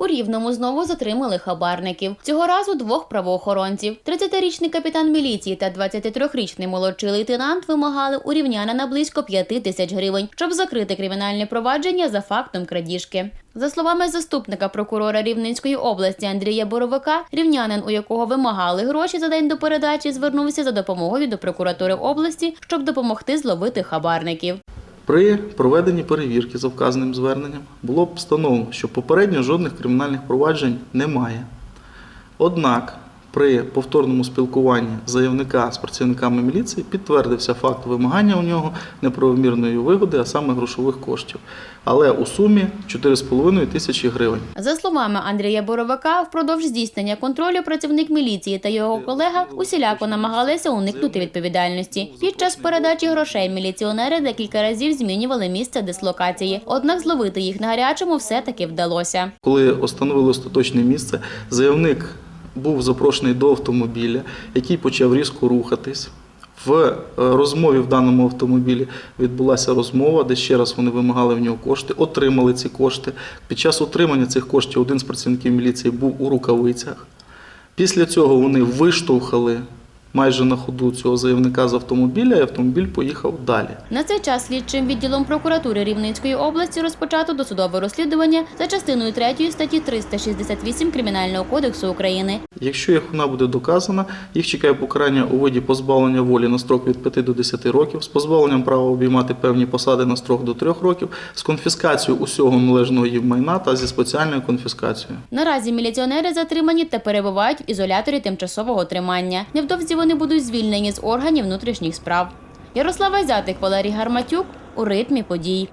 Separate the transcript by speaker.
Speaker 1: У Рівному знову затримали хабарників. Цього разу двох правоохоронців. 30-річний капітан міліції та 23-річний молодший лейтенант вимагали у рівнянина близько 5 тисяч гривень, щоб закрити кримінальне провадження за фактом крадіжки. За словами заступника прокурора Рівненської області Андрія Боровика, рівнянин, у якого вимагали гроші за день до передачі, звернувся за допомогою до прокуратури області, щоб допомогти зловити хабарників.
Speaker 2: При проведенні перевірки за вказаним зверненням було б встановлено, що попередньо жодних кримінальних проваджень немає. Однак при повторному спілкуванні заявника з працівниками міліції підтвердився факт вимагання у нього неправомірної вигоди, а саме грошових коштів, але у сумі 4,5 тисячі гривень.
Speaker 1: За словами Андрія Боровика, впродовж здійснення контролю працівник міліції та його колега усіляко намагалися уникнути відповідальності. Під час передачі грошей міліціонери декілька разів змінювали місце дислокації. Однак зловити їх на гарячому все-таки вдалося.
Speaker 2: Коли встановили остаточне місце, заявник був запрошений до автомобіля, який почав різко рухатись. В е, розмові в даному автомобілі відбулася розмова, де ще раз вони вимагали в нього кошти, отримали ці кошти. Під час отримання цих коштів один з працівників міліції був у рукавицях. Після цього вони виштовхали майже на ходу цього заявника з автомобіля, і автомобіль поїхав далі.
Speaker 1: На цей час слідчим відділом прокуратури Рівненської області розпочато досудове розслідування за частиною 3 статті 368 Кримінального кодексу України.
Speaker 2: Якщо їх вона буде доказана, їх чекає покарання у виді позбавлення волі на строк від 5 до 10 років, з позбавленням права обіймати певні посади на строк до 3 років, з конфіскацією усього належного їм майна та зі спеціальною конфіскацією.
Speaker 1: Наразі міліціонери затримані та перебувають в ізоляторі тимчасового тримання. Невдовзі вони будуть звільнені з органів внутрішніх справ. Ярослава Зятик, Валерій Гарматюк у ритмі подій.